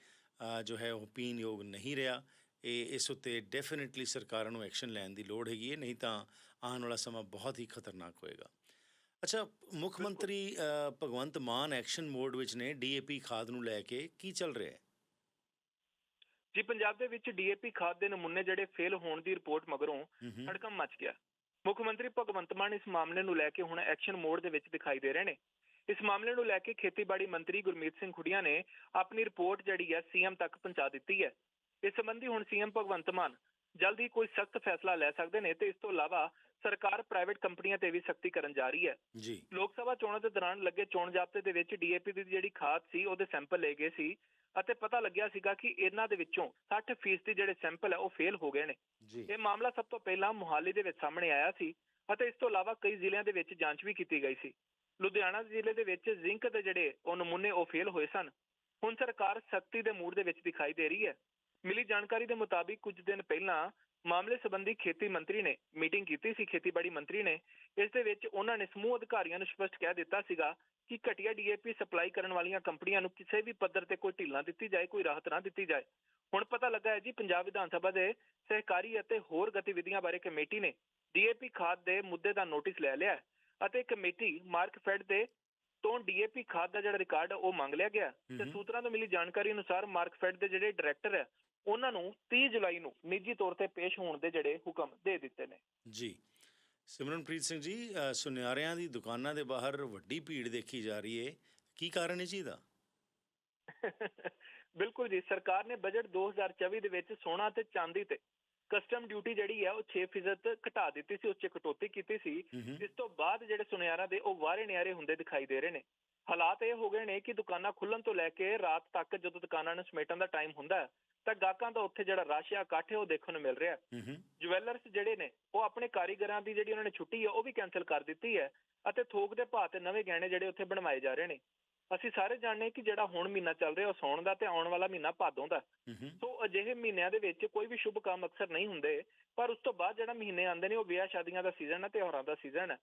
Speaker 1: ਜੋ ਹੈ ਉਹ ਪੀਣ ਯੋਗ ਨਹੀਂ ਰਿਹਾ। ਇਹ ਇਸ ਉੱਤੇ ਡੈਫੀਨਿਟਲੀ ਸਰਕਾਰਾਂ ਨੂੰ ਐਕਸ਼ਨ ਲੈਣ ਦੀ ਲੋੜ ਹੈਗੀ ਹੈ ਨਹੀਂ ਤਾਂ ਆਉਣ ਵਾਲਾ ਸਮਾਂ ਬਹੁਤ ਹੀ ਖਤਰਨਾਕ ਹੋਏਗਾ। ਅੱਛਾ ਮੁੱਖ ਮੰਤਰੀ ਭਗਵੰਤ ਮਾਨ ਐਕਸ਼ਨ ਮੋਡ ਵਿੱਚ ਨੇ ਡੀਏਪੀ ਖਾਦ ਨੂੰ ਲੈ ਕੇ ਕੀ ਚੱਲ ਰਿਹਾ ਹੈ?
Speaker 2: ਜੀ ਪੰਜਾਬ ਦੇ ਵਿੱਚ ਡੀਏਪੀ ਖਾਦ ਦੇ ਨਮੂਨੇ ਜਿਹੜੇ ਫੇਲ ਹੋਣ ਦੀ ਰਿਪੋਰਟ ਮਗਰੋਂ
Speaker 1: ਹੂੰ ਹੂੰ।
Speaker 2: ਹੜਕੰਪ ਮਚ ਗਿਆ। ਮੁੱਖ ਮੰਤਰੀ ਭਗਵੰਤ ਮਾਨ ਇਸ ਮਾਮਲੇ ਨੂੰ ਲੈ ਕੇ ਹੁਣ ਐਕਸ਼ਨ ਮੋਡ ਦੇ ਵਿੱਚ ਦਿਖਾਈ ਦੇ ਰਹੇ ਨੇ। ਇਸ ਮਾਮਲੇ ਨੂੰ ਲੈ ਕੇ ਖੇਤੀਬਾੜੀ ਮੰਤਰੀ ਗੁਰਮੀਤ ਸਿੰਘ ਖੁੱਡੀਆਂ ਨੇ ਆਪਣੀ ਰਿਪੋਰਟ ਜਿਹੜੀ ਹੈ ਸੀਐਮ ਤੱਕ ਪਹੁੰਚਾ ਦਿੱਤੀ ਹੈ। ਇਸ ਸੰਬੰਧੀ ਹੁਣ ਸੀਐਮ ਭਗਵੰਤ ਮਾਨ ਜਲਦੀ ਕੋਈ ਸਖਤ ਫੈਸਲਾ ਲੈ ਸਕਦੇ ਨੇ ਤੇ ਇਸ ਤੋਂ ਇਲਾਵਾ ਸਰਕਾਰ ਪ੍ਰਾਈਵੇਟ ਕੰਪਨੀਆਂ ਤੇ ਵੀ ਸਖਤੀ ਕਰਨ ਜਾ ਰਹੀ ਹੈ।
Speaker 1: ਜੀ।
Speaker 2: ਲੋਕ ਸਭਾ ਚੋਣਾਂ ਦੇ ਦੌਰਾਨ ਲੱਗੇ ਚੋਣ ਜ਼ਾਬਤੇ ਦੇ ਵਿੱਚ ਡੀਏਪੀ ਦੀ ਜਿਹੜੀ ਖਾਦ ਸੀ ਉਹਦੇ ਸੈਂਪਲ ਲਏ ਗਏ ਸੀ ਅਤੇ ਪਤਾ ਲੱਗਿਆ ਸੀਗਾ ਕਿ ਇਹਨਾਂ ਦੇ ਵਿੱਚੋਂ 60% ਦੀ ਜਿਹੜੇ ਸੈਂਪਲ ਹੈ ਉਹ ਫੇਲ ਹੋ ਗਏ ਨੇ। ਇਹ ਮਾਮਲਾ ਸਭ ਤੋਂ ਪਹਿਲਾਂ ਮੁਹਾਲੀ ਦੇ ਵਿੱਚ ਸਾਹਮਣੇ ਆਇਆ ਸੀ ਅਤੇ ਇਸ ਤੋਂ ਇਲਾਵਾ ਕਈ ਜ਼ਿਲ੍ਹਿਆਂ ਦੇ ਵਿੱਚ ਜਾਂਚ ਵੀ ਕੀਤੀ ਗਈ ਸੀ। ਲੁਧਿਆਣਾ ਜ਼ਿਲ੍ਹੇ ਦੇ ਵਿੱਚ ਜ਼ਿੰਕ ਦੇ ਜਿਹੜੇ ਉਹ ਨਮੂਨੇ ਉਹ ਫੇਲ ਹੋਏ ਸਨ। ਹੁਣ ਸਰਕਾਰ ਸਖਤੀ ਦੇ ਮੂਡ ਦੇ ਵਿੱਚ ਦਿਖਾਈ ਦੇ ਰਹੀ ਹੈ। ਮਿਲੀ ਜਾਣਕਾਰੀ ਦੇ ਮੁਤਾਬਿਕ ਕੁਝ ਦਿਨ ਪਹਿਲਾਂ ਮਾਮਲੇ ਸੰਬੰਧੀ ਖੇਤੀ ਮੰਤਰੀ ਨੇ ਮੀਟਿੰਗ ਕੀਤੀ ਸੀ ਖੇਤੀਬਾੜੀ ਮੰਤਰੀ ਨੇ। ਇਸ ਦੇ ਵਿੱਚ ਉਹਨਾਂ ਨੇ ਸਮੂਹ ਅਧਿਕਾਰੀਆਂ ਨੂੰ ਸਪਸ਼ਟ ਕਹਿ ਦਿੱਤਾ ਸੀਗਾ ਕਿ ਘਟੀਆ ਡੀਏਪੀ ਸਪਲਾਈ ਕਰਨ ਵਾਲੀਆਂ ਕੰਪਨੀਆਂ ਨੂੰ ਕਿਸੇ ਵੀ ਪੱਧਰ ਤੇ ਕੋਈ ਢਿੱਲ ਨਾ ਦਿੱਤੀ ਜਾਏ ਕੋਈ ਰਾਹਤ ਨਾ ਦਿੱਤੀ ਜਾਏ। ਹੁਣ ਪਤਾ ਲੱਗਾ ਹੈ ਜੀ ਪੰਜਾਬ ਵਿਧਾਨ ਸਭਾ ਦੇ ਸਹਿਕਾਰੀ ਅਤੇ ਹੋਰ ਗਤੀਵਿਧੀਆਂ ਬਾਰੇ ਕਮੇਟੀ ਨੇ ਡੀਏਪੀ ਖਾਦ ਦੇ ਮੁੱਦੇ ਦਾ ਨੋਟਿਸ ਲੈ ਲਿਆ ਅਤੇ ਕਮੇਟੀ ਮਾਰਕਫੈਡ ਦੇ ਤੋਂ ਡੀਏਪੀ ਖਾਦ ਦਾ ਜਿਹੜਾ ਰਿਕਾਰਡ ਹੈ ਉਹ ਮੰਗ ਲਿਆ ਗਿਆ ਤੇ। ਸੂਤਰਾਂ ਤੋਂ ਮਿਲੀ ਜਾਣਕਾਰੀ ਅਨੁਸਾਰ ਮਾਰਕਫੈਡ ਦੇ ਜਿਹੜੇ ਡਾਇਰੈਕਟਰ ਹੈ ਉਹਨਾਂ ਨੂੰ 30 ਜੁਲਾਈ ਨੂੰ ਨਿੱਜੀ ਤੌਰ ਤੇ ਪੇਸ਼ ਹੋਣ ਦੇ ਜਿਹੜੇ ਹੁਕਮ ਦੇ ਦਿੱਤੇ ਨੇ।
Speaker 1: ਜੀ। ਸਿਮਰਨਪ੍ਰੀਤ ਸਿੰਘ ਜੀ ਸੁਨਿਆਰਿਆਂ ਦੀ ਦੁਕਾਨਾਂ ਦੇ ਬਾਹਰ ਵੱਡੀ ਭੀੜ ਦੇਖੀ ਜਾ ਰਹੀ ਹੈ ਕੀ ਕਾਰਨ ਹੈ ਜੀ ਦਾ (laughs)
Speaker 2: ਬਿਲਕੁਲ ਜੀ ਸਰਕਾਰ ਨੇ ਬਜਟ 2024 ਦੇ ਵਿੱਚ ਸੋਨਾ ਤੇ ਚਾਂਦੀ ਤੇ ਕਸਟਮ ਡਿਊਟੀ ਜਿਹੜੀ ਹੈ ਉਹ 6% ਘਟਾ ਦਿੱਤੀ ਸੀ ਉਸ 'ਚ ਕਟੌਤੀ ਕੀਤੀ ਸੀ। ਇਸ ਤੋਂ ਬਾਅਦ ਜਿਹੜੇ ਸੁਨਿਆਰਾਂ ਦੇ ਉਹ ਵਾਰੇ ਨਿਆਰੇ ਹੁੰਦੇ ਦਿਖਾਈ ਦੇ ਰਹੇ ਨੇ। ਹਾਲਾਤ ਇਹ ਹੋ ਗਏ ਨੇ ਕਿ ਦੁਕਾਨਾਂ ਖੁੱਲਣ ਤੋਂ ਲੈ ਕੇ ਰਾਤ ਤੱਕ ਜਦੋਂ ਦੁਕਾਨਾਂ ਨੂੰ ਸਮੇਟਣ ਦਾ ਟਾਈਮ ਹੁੰਦਾ ਹੈ, ਤਾਂ ਗਾਹਕਾਂ ਦਾ ਉੱਥੇ ਜਿਹੜਾ ਰਸ਼ ਆ ਇਕੱਠ ਹੈ ਉਹ ਦੇਖਣ ਨੂੰ ਮਿਲ ਰਿਹਾ ਜੁਐਲਰਸ ਜਿਹੜੇ ਨੇ ਉਹ ਆਪਣੇ ਕਾਰੀਗਰਾਂ ਦੀ ਜਿਹੜੀ ਉਹਨਾਂ ਨੇ ਛੁੱਟੀ ਹੈ ਉਹ ਵੀ ਕੈਨਸਲ ਕਰ ਦਿੱਤੀ ਹੈ ਅਤੇ ਥੋਕ ਦੇ ਭਾਅ ਤੇ ਨਵੇਂ ਗਹਿਣੇ ਜਿਹੜੇ ਉੱਥੇ ਬਣਵਾਏ ਜਾ ਰਹੇ ਨੇ। ਅਸੀਂ ਸਾਰੇ ਜਾਣਦੇ ਕਿ ਜਿਹੜਾ ਹੁਣ ਮਹੀਨਾ ਚੱਲ ਰਿਹਾ ਉਹ ਸੌਣ ਦਾ ਤੇ ਆਉਣ ਵਾਲਾ ਮਹੀਨਾ ਭਾਦੋਂ ਦਾ। ਸੋ ਅਜਿਹੇ ਮਹੀਨਿਆਂ ਦੇ ਵਿੱਚ ਕੋਈ ਵੀ ਸ਼ੁਭ ਕੰਮ ਅਕਸਰ ਨਹੀਂ ਹੁੰਦੇ ਪਰ ਉਸ ਤੋਂ ਬਾਅਦ ਜਿਹੜਾ ਮਹੀਨੇ ਆਉਂਦੇ ਨੇ ਉਹ ਵਿਆਹ ਸ਼ਾਦੀਆਂ ਦਾ ਸੀਜ਼ਨ ਹੈ ਤਿਉਹਾਰਾਂ ਦਾ ਸੀਜ਼ਨ ਹੈ।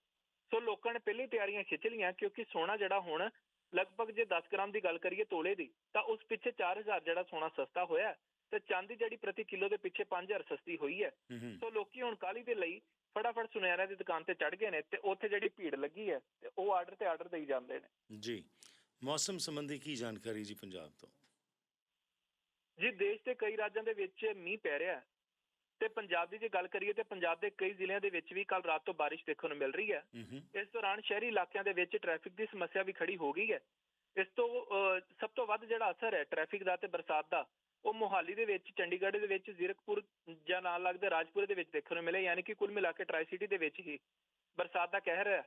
Speaker 2: ਸੋ ਲੋਕਾਂ ਨੇ ਪਹਿਲੀ ਤਿਆਰੀਆਂ ਖਿੱਚ ਲਈਆਂ ਕਿਉਂਕਿ ਸੋਨਾ ਜਿਹੜਾ ਹੁਣ ਲਗਭਗ ਜੇ 10 ਗ੍ਰਾਮ ਦੀ ਗੱਲ ਕਰੀਏ ਤੋਲੇ ਦੀ ਤਾਂ ਉਸ ਪਿੱਛੇ 4000 ਜਿਹੜਾ ਸੋਨਾ ਸਸਤਾ ਹੋਇਆ ਤੇ ਚਾਂਦੀ ਜਿਹੜੀ ਪ੍ਰਤੀ ਕਿਲੋ ਦੇ ਪਿੱਛੇ 5000 ਸਸਤੀ ਹੋਈ ਹੈ। ਸੋ ਲੋਕੀ ਹੁਣ ਕਾਲੀ ਦੇ ਲਈ ਫਟਾਫਟ ਸੁਨਿਆਰਿਆਂ ਦੀ ਦੁਕਾਨ ਤੇ ਚੜ ਗਏ ਨੇ ਤੇ ਉੱਥੇ ਜਿਹੜੀ ਭੀੜ ਲੱਗੀ ਹੈ ਤੇ ਉਹ ਆਰਡਰ ਤੇ ਆਰਡਰ ਦੇਈ ਜਾਂਦੇ ਨੇ।
Speaker 1: ਜੀ। ਮੌਸਮ ਸੰਬੰਧੀ ਕੀ ਜਾਣਕਾਰੀ ਜੀ ਪੰਜਾਬ ਤੋਂ?
Speaker 2: ਜੀ ਦੇਸ਼ ਦੇ ਕਈ ਰਾਜਾਂ ਦੇ ਵਿੱਚ ਮੀਂਹ ਪੈ ਰਿਹਾ ਤੇ ਪੰਜਾਬ ਦੀ ਜੇ ਗੱਲ ਕਰੀਏ ਤੇ ਪੰਜਾਬ ਦੇ ਕਈ ਜ਼ਿਲ੍ਹਿਆਂ ਦੇ ਵਿੱਚ ਵੀ ਕੱਲ ਰਾਤ ਤੋਂ ਬਾਰਿਸ਼ ਦੇਖਣ ਨੂੰ ਮਿਲ ਰਹੀ ਹੈ। ਇਸ ਦੌਰਾਨ ਸ਼ਹਿਰੀ ਇਲਾਕਿਆਂ ਦੇ ਵਿੱਚ ਟ੍ਰੈਫਿਕ ਦੀ ਸਮੱਸਿਆ ਵੀ ਖੜੀ ਹੋ ਗਈ ਹੈ। ਇਸ ਤੋਂ ਸਭ ਤੋਂ ਵੱਧ ਜਿਹੜਾ ਅਸਰ ਹੈ ਟ੍ਰੈਫਿਕ ਦਾ ਤੇ ਬਰਸਾਤ ਦਾ ਉਹ ਮੋਹਾਲੀ ਦੇ ਵਿੱਚ ਚੰਡੀਗੜ੍ਹ ਦੇ ਵਿੱਚ ਜ਼ੀਰਕਪੁਰ ਜਾਂ ਨਾਲ ਲੱਗਦੇ ਰਾਜਪੁਰ ਦੇ ਵਿੱਚ ਦੇਖਣ ਨੂੰ ਮਿਲੇ ਯਾਨੀ ਕਿ ਕੁੱਲ ਮਿਲਾ ਕੇ ਟਰਾਈ ਸਿਟੀ ਦੇ ਵਿੱਚ ਹੀ ਬਰਸਾਤ ਦਾ ਕਹਿਰ ਹੈ।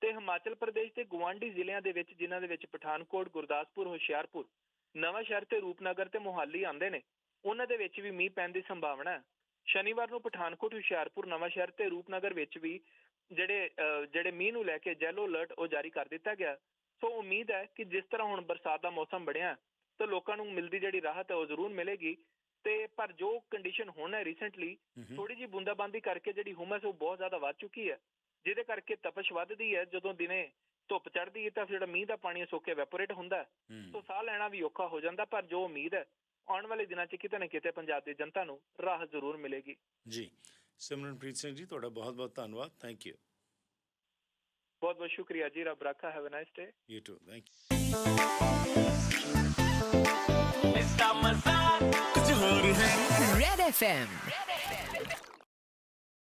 Speaker 2: ਤੇ ਹਿਮਾਚਲ ਪ੍ਰਦੇਸ਼ ਦੇ ਗੁਆਂਢੀ ਜ਼ਿਲ੍ਹਿਆਂ ਦੇ ਵਿੱਚ ਜਿਨ੍ਹਾਂ ਦੇ ਵਿੱਚ ਪਠਾਨਕੋਟ ਗੁਰਦਾਸਪੁਰ ਹੁਸ਼ਿਆਰਪੁਰ ਨਵਾਂ ਸ਼ਹਿਰ ਤੇ ਰੂਪਨਗਰ ਤੇ ਮੋਹਾਲੀ ਆਉਂਦੇ ਨੇ ਉਹਨਾਂ ਦੇ ਵਿੱਚ ਵੀ ਮੀਂਹ ਪੈਣ ਦੀ ਸੰਭਾਵਨਾ ਹੈ। ਸ਼ਨੀਵਾਰ ਨੂੰ ਪਠਾਨਕੋਟ ਹੁਸ਼ਿਆਰਪੁਰ ਨਵਾਂ ਸ਼ਹਿਰ ਤੇ ਰੂਪਨਗਰ ਵਿੱਚ ਵੀ ਜਿਹੜੇ ਅਹ, ਜਿਹੜੇ ਮੀਂਹ ਨੂੰ ਲੈ ਕੇ ਜੈਲੋ ਅਲਰਟ ਉਹ ਜਾਰੀ ਕਰ ਦਿੱਤਾ ਗਿਆ। ਸੋ ਉਮੀਦ ਹੈ ਕਿ ਜਿਸ ਤਰ੍ਹਾਂ ਹੁਣ ਬਰਸਾਤ ਦਾ ਮੌਸਮ ਬਣਿਆ ਤਾਂ ਲੋਕਾਂ ਨੂੰ ਮਿਲਦੀ ਜਿਹੜੀ ਰਾਹਤ ਹੈ ਉਹ ਜ਼ਰੂਰ ਮਿਲੇਗੀ। ਤੇ ਪਰ ਜੋ ਕੰਡੀਸ਼ਨ ਹੁਣ ਹੈ ਰੀਸੈਂਟਲੀ ਥੋੜੀ ਜੀ ਬੂੰਦਾਬਾਂਦੀ ਕਰਕੇ ਜਿਹੜੀ ਹੁਮਸ ਉਹ ਬਹੁਤ ਜ਼ਿਆਦਾ ਵੱਧ ਚੁੱਕੀ ਹੈ। ਜਿਹਦੇ ਕਰਕੇ ਤਪਸ਼ ਵੱਧਦੀ ਹੈ। ਜਦੋਂ ਦਿਨੇ ਧੁੱਪ ਚੜ੍ਹਦੀ ਹੈ ਤਾਂ ਜਿਹੜਾ ਮੀਂਹ ਦਾ ਪਾਣੀ ਸੁੱਕ ਵੈਪੋਰੇਟ ਹੁੰਦਾ ਸੋ ਸਾਹ ਲੈਣਾ ਵੀ ਔਖਾ ਹੋ ਜਾਂਦਾ ਪਰ ਜੋ ਉਮੀਦ ਹੈ ਆਉਣ ਵਾਲੇ ਦਿਨਾਂ 'ਚ ਕਿਤੇ ਨਾ ਕਿਤੇ ਪੰਜਾਬ ਦੀ ਜਨਤਾ ਨੂੰ ਰਾਹਤ ਜ਼ਰੂਰ ਮਿਲੇਗੀ।
Speaker 1: ਜੀ। ਸਿਮਰਨਪ੍ਰੀਤ ਸਿੰਘ ਜੀ ਤੁਹਾਡਾ ਬਹੁਤ ਬਹੁਤ ਧੰਨਵਾਦ। ਥੈਂਕ ਯੂ
Speaker 2: ਬਹੁਤ ਬਹੁਤ ਸ਼ੁਕਰੀਆ ਜੀ। ਰੱਬ ਰਾਖਾ। Have a nice day
Speaker 1: you too thank you
Speaker 3: Red FM.
Speaker 4: Red FM.